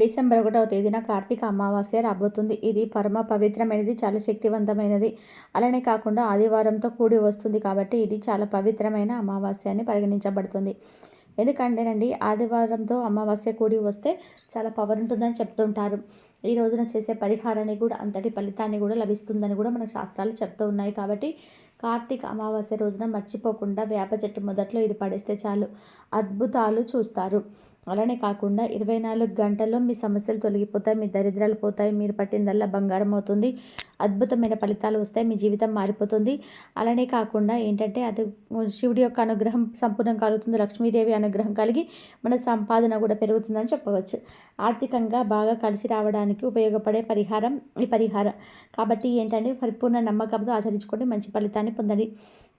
December ఒకటవ తేదీన కార్తీక అమావాస్య రాబోతుంది. ఇది పరమ పవిత్రమైనది చాలా శక్తివంతమైనది. అలానే కాకుండా ఆదివారంతో కూడి వస్తుంది కాబట్టి ఇది చాలా పవిత్రమైన అమావాస్య అని పరిగణించబడుతుంది. ఎందుకంటేనండి ఆదివారంతో అమావాస్య కూడి వస్తే చాలా పవర్ ఉంటుందని చెప్తుంటారు. ఈ రోజున చేసే పరిహారాన్ని కూడా అంతటి ఫలితాన్ని కూడా లభిస్తుందని కూడా మన శాస్త్రాలు చెప్తూ ఉన్నాయి కాబట్టి కార్తీక అమావాస్య రోజున మర్చిపోకుండా వేప చెట్టు మొదట్లో ఇది పడేస్తే చాలు. అద్భుతాలు చూస్తారు. అలానే కాకుండా ఇరవై నాలుగు గంటల్లో మీ సమస్యలు తొలగిపోతాయి మీ దరిద్రాలు పోతాయి మీరు పట్టిందల్లా బంగారం అవుతుంది అద్భుతమైన ఫలితాలు వస్తాయి మీ జీవితం మారిపోతుంది. అలానే కాకుండా ఏంటంటే అది శివుడి యొక్క అనుగ్రహం సంపూర్ణం కలుగుతుంది లక్ష్మీదేవి అనుగ్రహం కలిగి మన సంపాదన కూడా పెరుగుతుందని చెప్పవచ్చు. ఆర్థికంగా బాగా కలిసి రావడానికి ఉపయోగపడే పరిహారం ఈ పరిహారం. కాబట్టి ఏంటంటే పరిపూర్ణ నమ్మకంతో ఆచరించుకోండి మంచి ఫలితాన్ని పొందండి.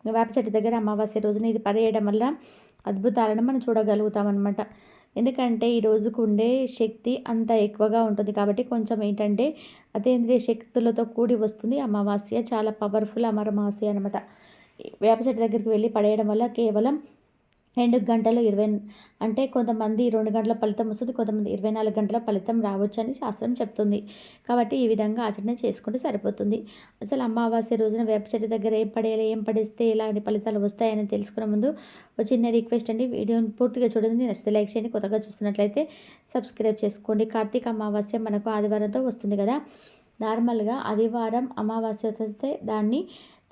వేప చెట్టు దగ్గర అమావాస్య రోజున ఇది పడేయడం వల్ల అద్భుతాలను మనం చూడగలుగుతామన్నమాట. ఎందుకంటే ఈ రోజుకు ఉండే శక్తి అంత ఎక్కువగా ఉంటుంది కాబట్టి కొంచెం ఏంటంటే అతేంద్రియ శక్తులతో కూడి వస్తుంది. అమావాస్య చాలా పవర్ఫుల్ అమరమాస్య అనమాట వేప చెట్టు దగ్గరికి వెళ్ళి పడేయడం వల్ల కేవలం రెండు గంటలు ఇరవై అంటే కొంతమంది రెండు గంటల ఫలితం వస్తుంది కొంతమంది ఇరవై నాలుగు గంటల ఫలితం రావచ్చు అని శాస్త్రం చెప్తుంది. కాబట్టి ఈ విధంగా ఆచరణ చేసుకుంటే సరిపోతుంది. అసలు అమావాస్య రోజున వేప చెట్టు దగ్గర ఏం పడేయాలి ఏం పడేస్తే ఎలాంటి ఫలితాలు వస్తాయని తెలుసుకునే ముందు ఒక చిన్న రిక్వెస్ట్ అండి. వీడియోని పూర్తిగా చూడండి నచ్చితే లైక్ చేయండి. కొత్తగా చూస్తున్నట్లయితే సబ్స్క్రైబ్ చేసుకోండి. కార్తీక అమావాస్య మనకు ఆదివారంతో వస్తుంది కదా. నార్మల్గా ఆదివారం అమావాస్య వస్తే దాన్ని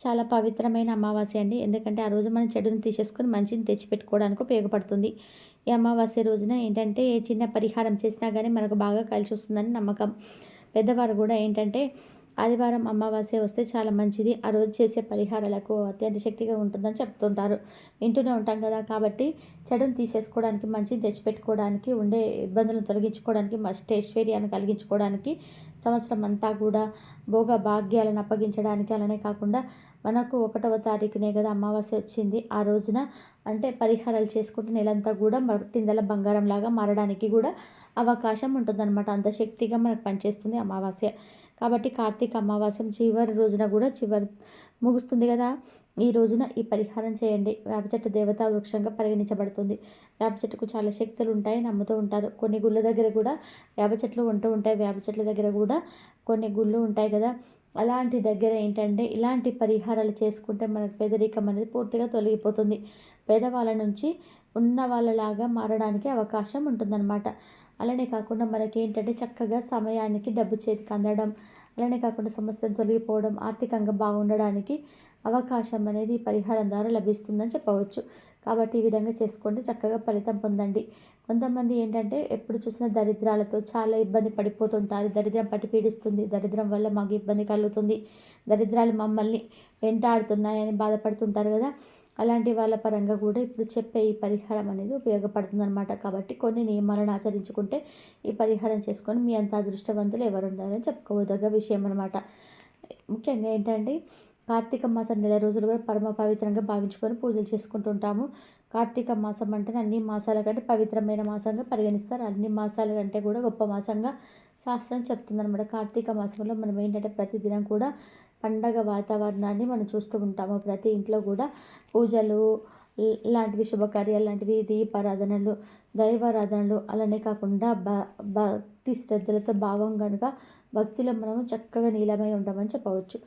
చాలా పవిత్రమైన అమావాస్య అండి. ఎందుకంటే ఆ రోజు మనం చెడుని తీసేసుకొని మంచిని తెచ్చిపెట్టుకోవడానికి ఉపయోగపడుతుంది. ఈ అమావాస్య రోజున ఏంటంటే ఏ చిన్న పరిహారం చేసినా కానీ మనకు బాగా కలిసి వస్తుందని నమ్మకం. పెద్దవారు కూడా ఏంటంటే ఆదివారం అమావాస్య వస్తే చాలా మంచిది. ఆ రోజు చేసే పరిహారాలకు అత్యంత శక్తిగా ఉంటుందని చెప్తుంటారు. వింటూనే ఉంటాం కదా కాబట్టి చెడును తీసేసుకోవడానికి మంచిని తెచ్చిపెట్టుకోవడానికి ఉండే ఇబ్బందులను తొలగించుకోవడానికి మస్టేశ్వర్యాన్ని కలిగించుకోవడానికి సంవత్సరం అంతా కూడా భోగ భాగ్యాలను అప్పగించడానికి అలానే కాకుండా మనకు ఒకటవ తారీఖునే కదా అమావాస్య వచ్చింది. ఆ రోజున అంటే పరిహారాలు చేసుకుంటే నెలంతా కూడా మట్టిందల బంగారం లాగా మారడానికి కూడా అవకాశం ఉంటుందన్నమాట. అంత శక్తిగా మనకు పనిచేస్తుంది అమావాస్య. కాబట్టి కార్తీక అమావాస్యం చివరి రోజున కూడా చివరి ముగుస్తుంది కదా. ఈ రోజున ఈ పరిహారం చేయండి. వేప చెట్టు దేవతా వృక్షంగా పరిగణించబడుతుంది. వేప చెట్టుకు చాలా శక్తులు ఉంటాయి నమ్ముతూ ఉంటారు. కొన్ని గుళ్ళ దగ్గర కూడా వేప చెట్లు ఉంటూ ఉంటాయి. వేప చెట్ల దగ్గర కూడా కొన్ని గుళ్ళు ఉంటాయి కదా. అలాంటి దగ్గర ఏంటంటే ఇలాంటి పరిహారాలు చేసుకుంటే మనకు పేదరికం అనేది పూర్తిగా తొలగిపోతుంది. పేదవాళ్ళ నుంచి ఉన్న వాళ్ళలాగా మారడానికి అవకాశం ఉంటుందన్నమాట. అలానే కాకుండా మనకి ఏంటంటే చక్కగా సమయానికి డబ్బు చేతికి అందడం అలానే కాకుండా సమస్యలు తొలగిపోవడం ఆర్థికంగా బాగుండడానికి అవకాశం అనేది పరిహారం ద్వారా లభిస్తుందని చెప్పవచ్చు. కాబట్టి ఈ విధంగా చేసుకోండి చక్కగా ఫలితం పొందండి. కొంతమంది ఏంటంటే ఎప్పుడు చూసినా దరిద్రాలతో చాలా ఇబ్బంది పడిపోతుంటారు. దరిద్రం పట్టి పీడిస్తుంది. దరిద్రం వల్ల మాకు ఇబ్బంది కలుగుతుంది. దరిద్రాలు మమ్మల్ని వెంటాడుతున్నాయని బాధపడుతుంటారు కదా. అలాంటి వాళ్ళ పరంగా కూడా ఇప్పుడు చెప్పే ఈ పరిహారం అనేది ఉపయోగపడుతుందన్నమాట. కాబట్టి కొన్ని నియమాలను ఆచరించుకుంటే ఈ పరిహారం చేసుకొని మీ అంత అదృష్టవంతులు ఎవరు ఉండాలని చెప్పుకోదగ్గ విషయం అనమాట ముఖ్యంగా ఏంటంటే కార్తీక మాసం నెల రోజులు కూడా పరమ పవిత్రంగా భావించుకొని పూజలు చేసుకుంటుంటాము. కార్తీక మాసం అంటే అన్ని మాసాల కంటే పవిత్రమైన మాసంగా పరిగణిస్తారు. అన్ని మాసాల కంటే కూడా గొప్ప మాసంగా శాస్త్రం చెప్తుందన్నమాట. కార్తీక మాసంలో మనం ఏంటంటే ప్రతిదినం కూడా పండగ వాతావరణాన్ని మనం చూస్తూ ఉంటాము. ప్రతి ఇంట్లో కూడా పూజలు లాంటివి శుభకార్యాలు లాంటివి దీపారాధనలు దైవారాధనలు అలానే కాకుండా భ భక్తి శ్రద్ధలతో భావం కనుక భక్తిలో మనము చక్కగా నీలమై ఉంటామని చెప్పవచ్చు.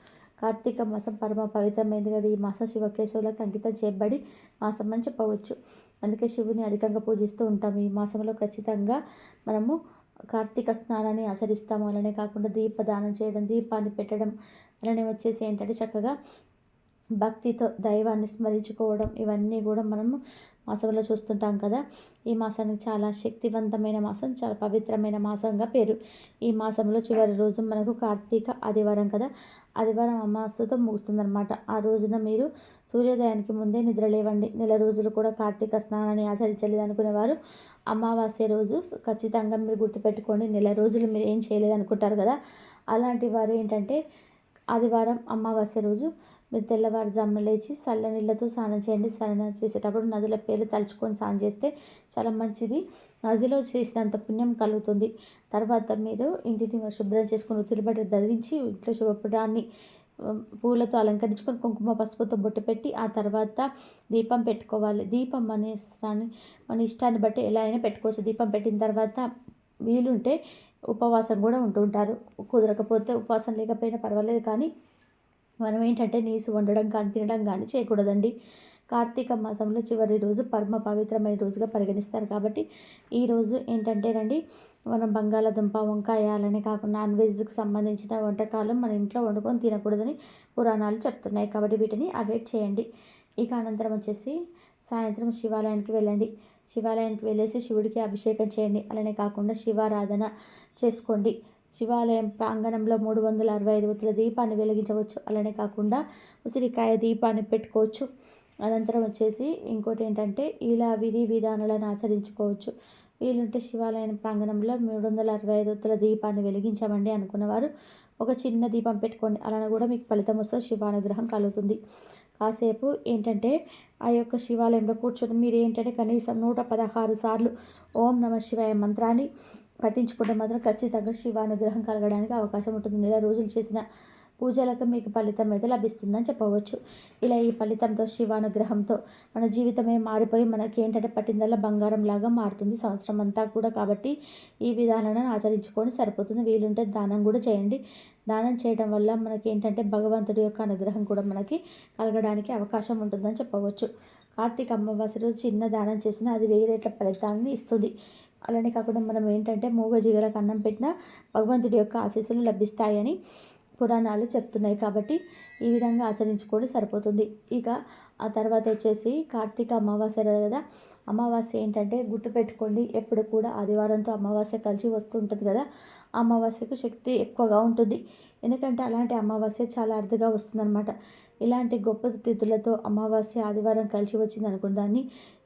కార్తీక మాసం పరమ పవిత్రమైనది కదా. ఈ మాసం శివకేశవులకు అంకితం చేయబడి మాసం అని చెప్పవచ్చు. అందుకే శివుని అధికంగా పూజిస్తూ ఉంటాము. ఈ మాసంలో ఖచ్చితంగా మనము కార్తీక స్నానాన్ని ఆచరిస్తాము. అలానే కాకుండా దీపదానం చేయడం దీపాన్ని పెట్టడం. అలానే వచ్చేసి ఏంటంటే చక్కగా భక్తితో దైవాన్ని స్మరించుకోవడం ఇవన్నీ కూడా మనము మాసంలో చూస్తుంటాం కదా. ఈ మాసానికి చాలా శక్తివంతమైన మాసం చాలా పవిత్రమైన మాసంగా పేరు. ఈ మాసంలో చివరి రోజు మనకు కార్తీక ఆదివారం కదా. ఆదివారం అమావాస్యతో ముగుస్తుందన్నమాట. ఆ రోజున మీరు సూర్యోదయానికి ముందే నిద్ర లేవండి. నెల రోజులు కూడా కార్తీక స్నానాన్ని ఆచరించలేదు అనుకునేవారు అమావాస్య రోజు ఖచ్చితంగా మీరు గుర్తుపెట్టుకోండి నెల రోజులు మీరు ఏం చేయలేదు అనుకుంటారు కదా. అలాంటి వారు ఏంటంటే ఆదివారం అమావాస్య రోజు మీరు తెల్లవారుజామున లేచి చల్ల నీళ్ళతో స్నానం చేయండి. స్నానం చేసేటప్పుడు నదుల పేర్లు తలుచుకొని స్నానం చేస్తే చాలా మంచిది. నదిలో చేసినంత పుణ్యం కలుగుతుంది. తర్వాత మీరు ఇంటిని శుభ్రం చేసుకొని ఉత్తిరిబట్ట ధరించి ఇంట్లో శుభ్రాన్ని పూలతో అలంకరించుకొని కుంకుమ పసుపుతో బొట్టు పెట్టి ఆ తర్వాత దీపం పెట్టుకోవాలి. దీపం అనే మన ఇష్టాన్ని బట్టి ఎలా అయినా పెట్టుకోవచ్చు. దీపం పెట్టిన తర్వాత వీలుంటే ఉపవాసం కూడా ఉంటుంటారు కుదరకపోతే ఉపవాసం లేకపోయినా పర్వాలేదు కానీ మనం ఏంటంటే నీసు వండడం కానీ తినడం కానీ చేయకూడదండి. కార్తీక మాసంలో చివరి రోజు పరమ పవిత్రమైన రోజుగా పరిగణిస్తారు కాబట్టి ఈరోజు ఏంటంటేనండి మనం బంగాళాదుంప వంకాయ అలానే కాకుండా నాన్ వెజ్కి సంబంధించిన వంటకాలు మన ఇంట్లో వండుకొని తినకూడదని పురాణాలు చెప్తున్నాయి కాబట్టి వీటిని అవాయిడ్ చేయండి. ఇక అనంతరం వచ్చేసి సాయంత్రం శివాలయానికి వెళ్ళండి. శివాలయానికి వెళ్ళేసి శివుడికి అభిషేకం చేయండి. అలానే కాకుండా శివారాధన చేసుకోండి. శివాలయం ప్రాంగణంలో మూడు వందల అరవై ఐదు ఒత్తుల దీపాన్ని వెలిగించవచ్చు. అలానే కాకుండా ఉసిరికాయ దీపాన్ని పెట్టుకోవచ్చు. అనంతరం వచ్చేసి ఇంకోటి ఏంటంటే ఇలా విధి విధానాలను ఆచరించుకోవచ్చు. వీలుంటే శివాలయం ప్రాంగణంలో మూడు వందల అరవై ఐదు ఒత్తుల దీపాన్ని వెలిగించామండి అనుకున్నవారు ఒక చిన్న దీపం పెట్టుకోండి. అలానే కూడా మీకు ఫలితం వస్తే శివానుగ్రహం కలుగుతుంది. కాసేపు ఏంటంటే ఆ యొక్క శివాలయంలో కూర్చొని మీరు ఏంటంటే కనీసం నూట పదహారు సార్లు ఓం నమ శివాయ మంత్రాన్ని పట్టించుకుంటే మాత్రం ఖచ్చితంగా శివానుగ్రహం కలగడానికి అవకాశం ఉంటుంది. నెల రోజులు చేసిన పూజలకు మీకు ఫలితం అయితే లభిస్తుందని చెప్పవచ్చు. ఇలా ఈ ఫలితంతో శివానుగ్రహంతో మన జీవితమే మారిపోయి మనకి ఏంటంటే పట్టిందల్లా బంగారం లాగా మారుతుంది సంవత్సరం అంతా కూడా. కాబట్టి ఈ విధానాలను ఆచరించుకొని సరిపోతుంది. వీలుంటే దానం కూడా చేయండి. దానం చేయడం వల్ల మనకి ఏంటంటే భగవంతుడి యొక్క అనుగ్రహం కూడా మనకి కలగడానికి అవకాశం ఉంటుందని చెప్పవచ్చు. కార్తీక అమావాస్య రోజు చిన్న దానం చేసినా అది వెయ్యి రేట్ల ఫలితాన్ని ఇస్తుంది. అలానే కాకుండా మనం ఏంటంటే మూగ జీవులకు అన్నం పెట్టినా భగవంతుడి యొక్క ఆశీస్సులు లభిస్తాయని పురాణాలు చెప్తున్నాయి కాబట్టి ఈ విధంగా ఆచరించుకోవడం సరిపోతుంది. ఇక ఆ తర్వాత వచ్చేసి కార్తీక అమావాస్య కదా అమావాస్య ఏంటంటే గుర్తుపెట్టుకోండి ఎప్పుడు కూడా ఆదివారంతో అమావాస్య కలిసి వస్తుంటుంది కదా అమావాస్యకు శక్తి ఎక్కువగా ఉంటుంది. ఎందుకంటే అలాంటి అమావాస్య చాలా అరుదుగా వస్తుందన్నమాట. ఇలాంటి గొప్ప తిథులతో అమావాస్య ఆదివారం కలిసి వచ్చింది అనుకున్న దాన్ని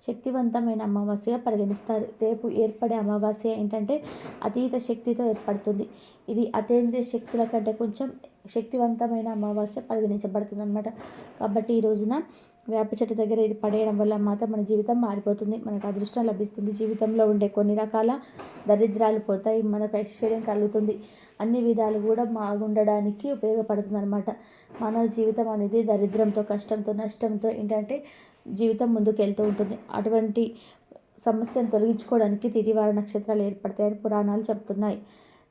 శక్తివంతమైన అమావాస్యగా పరిగణిస్తారు. రేపు ఏర్పడే అమావాస్య ఏంటంటే అతీత శక్తితో ఏర్పడుతుంది. ఇది అతేంద్రియ శక్తుల కంటే కొంచెం శక్తివంతమైన అమావాస్య పరిగణించబడుతుంది అనమాట కాబట్టి ఈ రోజున వేప చెట్టు దగ్గర ఇది పడేయడం వల్ల మాత్రం మన జీవితం మారిపోతుంది. మనకు అదృష్టం లభిస్తుంది. జీవితంలో ఉండే కొన్ని రకాల దరిద్రాలు పోతాయి. మనకు ఐశ్వర్యం కలుగుతుంది. అన్ని విధాలు కూడా బాగుండడానికి ఉపయోగపడుతుంది అనమాట మానవ జీవితం అనేది దరిద్రంతో కష్టంతో నష్టంతో ఏంటంటే జీవితం ముందుకు వెళ్తూ ఉంటుంది. అటువంటి సమస్యను తొలగించుకోవడానికి తిరివార నక్షత్రాలు ఏర్పడతాయని పురాణాలు చెప్తున్నాయి.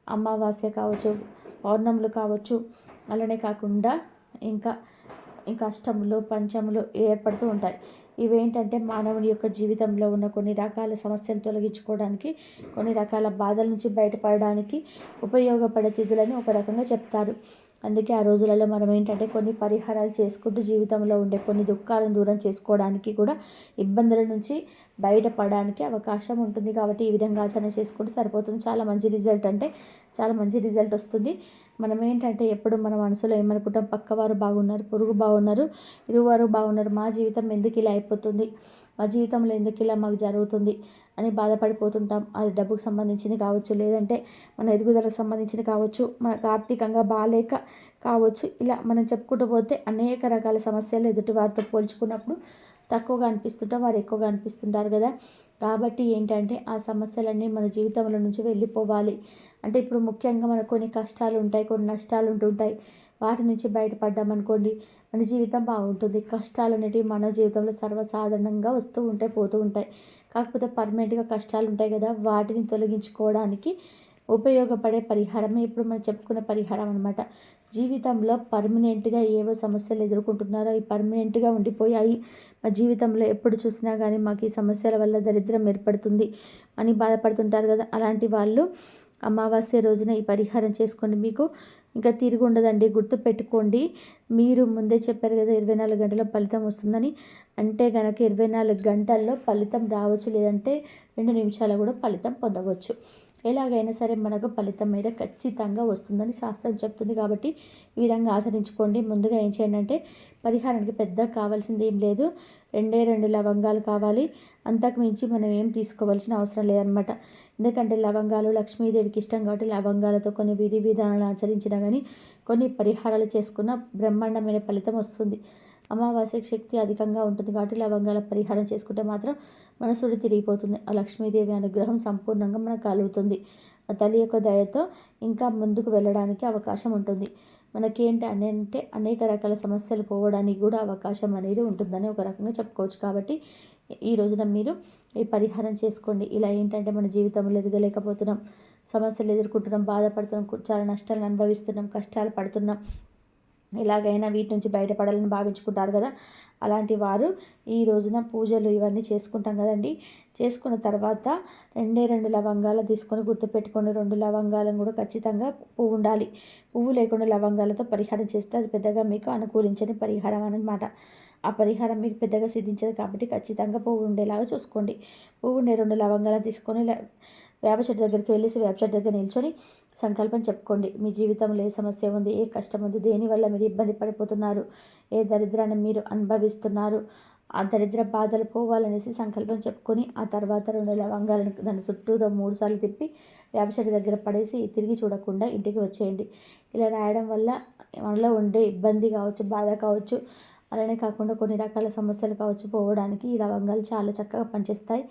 అమావాస్య కావచ్చు పౌర్ణములు కావచ్చు అలానే కాకుండా ఇంకా ఇంకా అష్టములు పంచములు ఏర్పడుతూ ఉంటాయి. ఇవేంటంటే మానవుని యొక్క జీవితంలో ఉన్న కొన్ని రకాల సమస్యలు తొలగించుకోవడానికి కొన్ని రకాల బాధల నుంచి బయటపడడానికి ఉపయోగపడే తిథులని ఒక రకంగా చెప్తారు. అందుకే ఆ రోజులలో మనం ఏంటంటే కొన్ని పరిహారాలు చేసుకుంటూ జీవితంలో ఉండే కొన్ని దుఃఖాలను దూరం చేసుకోవడానికి కూడా ఇబ్బందుల నుంచి బయటపడడానికి అవకాశం ఉంటుంది. కాబట్టి ఈ విధంగా ఆచరణ చేసుకుంటే సరిపోతుంది. చాలా మంచి రిజల్ట్ అంటే చాలా మంచి రిజల్ట్ వస్తుంది. మనం ఏంటంటే ఎప్పుడు మన మనసులో ఏమనుకుంటాం? పక్కవారు బాగున్నారు పొరుగు బాగున్నారు ఇరువారు బాగున్నారు మా జీవితం ఎందుకు ఇలా అయిపోతుంది? మా జీవితంలో ఎందుకు ఇలా మాకు జరుగుతుంది అని బాధపడిపోతుంటాం. అది డబ్బుకు సంబంధించింది కావచ్చు లేదంటే మన ఎదుగుదలకు సంబంధించింది కావచ్చు మనకు ఆర్థికంగా బాగాలేక కావచ్చు. ఇలా మనం చెప్పుకుంటూ పోతే అనేక రకాల సమస్యలు ఎదుటి వారితో పోల్చుకున్నప్పుడు తక్కువగా అనిపిస్తుంటాం వారు ఎక్కువగా అనిపిస్తుంటారు కదా. కాబట్టి ఏంటంటే ఆ సమస్యలన్నీ మన జీవితంలో నుంచి వెళ్ళిపోవాలి. అంటే ఇప్పుడు ముఖ్యంగా మనకు కొన్ని కష్టాలు ఉంటాయి కొన్ని నష్టాలు ఉంటుంటాయి వాటి నుంచి బయటపడ్డామనుకోండి మన జీవితం బాగుంటుంది. కష్టాలు అనేటివి మన జీవితంలో సర్వసాధారణంగా వస్తూ ఉంటాయి పోతూ ఉంటాయి. కాకపోతే పర్మనెంట్గా కష్టాలు ఉంటాయి కదా వాటిని తొలగించుకోవడానికి ఉపయోగపడే పరిహారమే ఇప్పుడు మనం చెప్పుకునే పరిహారం అనమాట జీవితంలో పర్మనెంట్గా ఏవో సమస్యలు ఎదుర్కొంటున్నారో అవి పర్మనెంట్గా ఉండిపోయాయి. మా జీవితంలో ఎప్పుడు చూసినా కానీ మాకు ఈ సమస్యల వల్ల దరిద్రం ఏర్పడుతుంది అని బాధపడుతుంటారు కదా. అలాంటి వాళ్ళు అమావాస్య రోజున ఈ పరిహారం చేసుకోండి. మీకు ఇంకా తిరిగి ఉండదండి. గుర్తు పెట్టుకోండి. మీరు ముందే చెప్పారు కదా ఇరవై నాలుగు గంటల ఫలితం వస్తుందని. అంటే కనుక ఇరవై నాలుగు గంటల్లో ఫలితం రావచ్చు లేదంటే రెండు నిమిషాలు కూడా ఫలితం పొందవచ్చు. ఎలాగైనా సరే మనకు ఫలితం మీద ఖచ్చితంగా వస్తుందని శాస్త్రం చెప్తుంది కాబట్టి ఈ విధంగా ఆచరించుకోండి. ముందుగా ఏం చేయండి అంటే పరిహారానికి పెద్ద కావాల్సింది ఏం లేదు. రెండే రెండు లవంగాలు కావాలి. అంతకు మించి మనం ఏం తీసుకోవాల్సిన అవసరం లేదనమాట ఎందుకంటే లవంగాలు లక్ష్మీదేవికి ఇష్టం కాబట్టి లవంగాలతో కొన్ని విధి విధానాలు ఆచరించినా కానీ కొన్ని పరిహారాలు చేసుకున్న బ్రహ్మాండమైన ఫలితం వస్తుంది. అమావాస్య శక్తి అధికంగా ఉంటుంది కాబట్టి లవంగాల పరిహారం చేసుకుంటే మాత్రం మనసుడి తిరిగిపోతుంది. ఆ లక్ష్మీదేవి అనుగ్రహం సంపూర్ణంగా మనకు కలుగుతుంది. ఆ తల్లి యొక్క దయతో ఇంకా ముందుకు వెళ్ళడానికి అవకాశం ఉంటుంది. మనకేంటి అని అంటే అనేక రకాల సమస్యలు పోవడానికి కూడా అవకాశం అనేది ఉంటుందని ఒక రకంగా చెప్పుకోవచ్చు. కాబట్టి ఈ రోజున మీరు ఈ పరిహారం చేసుకోండి. ఇలా ఏంటంటే మన జీవితంలో ఎదగలేకపోతున్నాం సమస్యలు ఎదుర్కొంటున్నాం బాధపడుతున్నాం చాలా నష్టాలను అనుభవిస్తున్నాం కష్టాలు పడుతున్నాం ఎలాగైనా వీటి నుంచి బయటపడాలని భావించుకుంటారు కదా. అలాంటి వారు ఈ రోజున పూజలు ఇవన్నీ చేసుకుంటాం కదండి. చేసుకున్న తర్వాత రెండే రెండు లవంగాలు తీసుకొని గుర్తుపెట్టుకొని రెండు లవంగాలను కూడా ఖచ్చితంగా పువ్వు ఉండాలి. పువ్వు లేకుండా లవంగాలతో పరిహారం చేస్తే అది పెద్దగా మీకు అనుకూలించని పరిహారం అన్నమాట. ఆ పరిహారం మీకు పెద్దగా సిద్ధించదు కాబట్టి ఖచ్చితంగా పువ్వు ఉండేలాగా చూసుకోండి. పువ్వు ఉండే రెండు లవంగాలు తీసుకొని వేప చెట్టు దగ్గరికి వెళ్ళేసి వేప చెట్టు దగ్గర నిల్చొని సంకల్పం చెప్పుకోండి. మీ జీవితంలో ఏ సమస్య ఉంది ఏ కష్టం ఉంది దేనివల్ల మీరు ఇబ్బంది పడిపోతున్నారు ఏ దరిద్రాన్ని మీరు అనుభవిస్తున్నారు ఆ దరిద్ర బాధలు పోవాలనేసి సంకల్పం చెప్పుకొని ఆ తర్వాత రెండు లవంగాలను దాని చుట్టూతో మూడు సార్లు తిప్పి వేప చెట్టు దగ్గర పడేసి తిరిగి చూడకుండా ఇంటికి వచ్చేయండి. ఇలా రాయడం వల్ల మనలో ఉండే ఇబ్బంది కావచ్చు బాధ కావచ్చు అలానే కాకుండా కొన్ని రకాల సమస్యలు కావచ్చు పోవడానికి ఈ లవంగాలు చాలా చక్కగా పనిచేస్తాయి.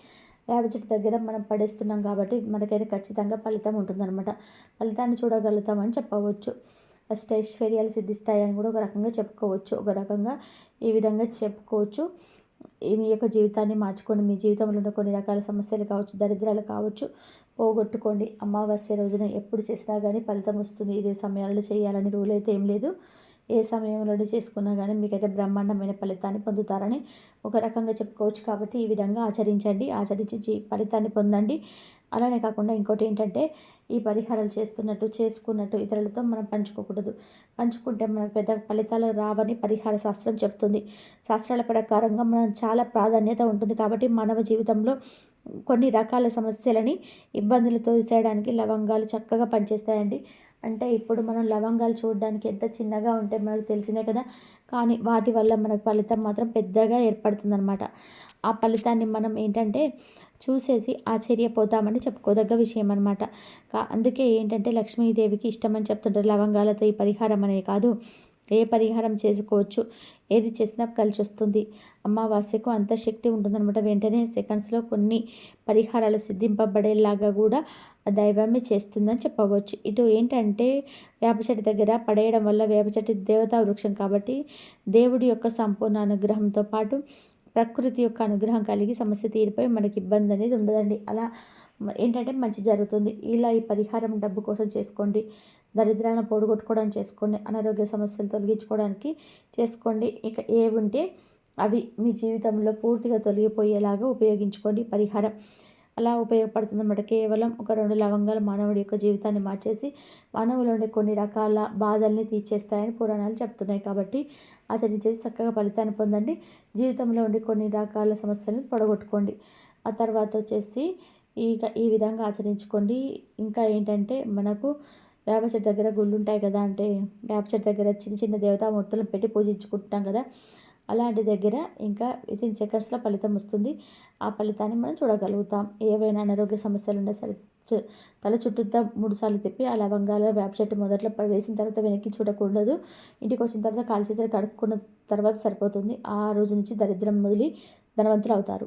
వేప చెట్టు దగ్గర మనం పడేస్తున్నాం కాబట్టి మనకైతే ఖచ్చితంగా ఫలితం ఉంటుందన్నమాట. ఫలితాన్ని చూడగలుగుతామని చెప్పవచ్చు. ఫస్ట్ ఐశ్వర్యాలు సిద్ధిస్తాయని కూడా ఒక రకంగా చెప్పుకోవచ్చు. ఒక రకంగా ఈ విధంగా చెప్పుకోవచ్చు. మీ యొక్క జీవితాన్ని మార్చుకోండి. మీ జీవితంలో ఉన్న కొన్ని రకాల సమస్యలు కావచ్చు దరిద్రాలు కావచ్చు పోగొట్టుకోండి. అమావాస్య రోజున ఎప్పుడు చేసినా కానీ ఫలితం వస్తుంది. ఇదే సమయాలలో చేయాలని రూల్ అయితే ఏం లేదు. ఏ సమయంలోనే చేసుకున్నా కానీ మీకైతే బ్రహ్మాండమైన ఫలితాన్ని పొందుతారని ఒక రకంగా చెప్పుకోవచ్చు కాబట్టి ఈ విధంగా ఆచరించండి ఆచరించి ఫలితాన్ని పొందండి. అలానే కాకుండా ఇంకోటి ఏంటంటే ఈ పరిహారాలు చేస్తున్నట్టు చేసుకున్నట్టు ఇతరులతో మనం పంచుకోకూడదు. పంచుకుంటే మనకు పెద్ద ఫలితాలు రావని పరిహార శాస్త్రం చెప్తుంది. శాస్త్రాల ప్రకారంగా మనం చాలా ప్రాధాన్యత ఉంటుంది కాబట్టి మానవ జీవితంలో కొన్ని రకాల సమస్యలని ఇబ్బందులతో తోసేయడానికి లవంగాలు చక్కగా పనిచేస్తాయండి. అంటే ఇప్పుడు మనం లవంగాలు చూడడానికి ఎంత చిన్నగా ఉంటే మనకు తెలిసినే కదా. కానీ వాటి వల్ల మనకు ఫలితం మాత్రం పెద్దగా ఏర్పడుతుందన్నమాట. ఆ ఫలితాన్ని మనం ఏంటంటే చూసేసి ఆశ్చర్యపోతామని చెప్పుకోదగ్గ విషయం అనమాట అందుకే ఏంటంటే లక్ష్మీదేవికి ఇష్టమని చెప్తుంటారు. లవంగాలతో ఈ పరిహారం అనే కాదు. ఏ పరిహారం చేసుకోవచ్చు? ఏది చేసినా కలిసి వస్తుంది అమావాస్యకు అంత శక్తి ఉంటుందన్నమాట. వెంటనే సెకండ్స్లో కొన్ని పరిహారాలు సిద్ధింపబడేలాగా కూడా ఆ దైవమే చేస్తుందని చెప్పవచ్చు. ఇటు ఏంటంటే వేప చెట్టు దగ్గర పడేయడం వల్ల వేప చెట్టు దేవతా వృక్షం కాబట్టి దేవుడి యొక్క సంపూర్ణ అనుగ్రహంతో పాటు ప్రకృతి యొక్క అనుగ్రహం కలిగి సమస్య తీరిపోయి మనకి ఇబ్బంది అనేది ఉండదండి. అలా ఏంటంటే మంచి జరుగుతుంది. ఇలా ఈ పరిహారం డబ్బు కోసం చేసుకోండి. దరిద్రాలను పోగొట్టుకోవడం చేసుకోండి అనారోగ్య సమస్యలు తొలగించుకోవడానికి చేసుకోండి. ఇక ఏ ఉంటే అవి మీ జీవితంలో పూర్తిగా తొలగిపోయేలాగా ఉపయోగించుకోండి. పరిహారం అలా ఉపయోగపడుతుందన్నమాట. కేవలం ఒక రెండు లవంగాలు మానవుడి యొక్క జీవితాన్ని మార్చేసి మానవులోని కొన్ని రకాల బాధల్ని తీర్చేస్తాయని పురాణాలు చెప్తున్నాయి. కాబట్టి ఆచరించేసి చక్కగా ఫలితాన్ని పొందండి. జీవితంలో ఉండే కొన్ని రకాల సమస్యలను పొడగొట్టుకోండి. ఆ తర్వాత వచ్చేసి ఇక ఈ విధంగా ఆచరించుకోండి. ఇంకా ఏంటంటే మనకు వేప చెట్టు దగ్గర గుళ్ళు ఉంటాయి కదా అంటే వేప చెట్టు దగ్గర చిన్న చిన్న దేవతామూర్తులను పెట్టి పూజించుకుంటాం కదా. అలాంటి దగ్గర ఇంకా వితిన్ సెకండ్స్లో ఫలితం వస్తుంది. ఆ ఫలితాన్ని మనం చూడగలుగుతాం. ఏవైనా అనారోగ్య సమస్యలు ఉన్నా సరే తల చుట్టూతా మూడు సార్లు తిప్పి ఆ లవంగాల వేప చెట్టు మొదట్లో వేసిన తర్వాత వెనక్కి చూడకూడదు. ఇంటికి వచ్చిన తర్వాత కాలు చేతులు కడుక్కున్న తర్వాత సరిపోతుంది. ఆ రోజు నుంచి దరిద్రం మొదలి ధనవంతులు అవుతారు.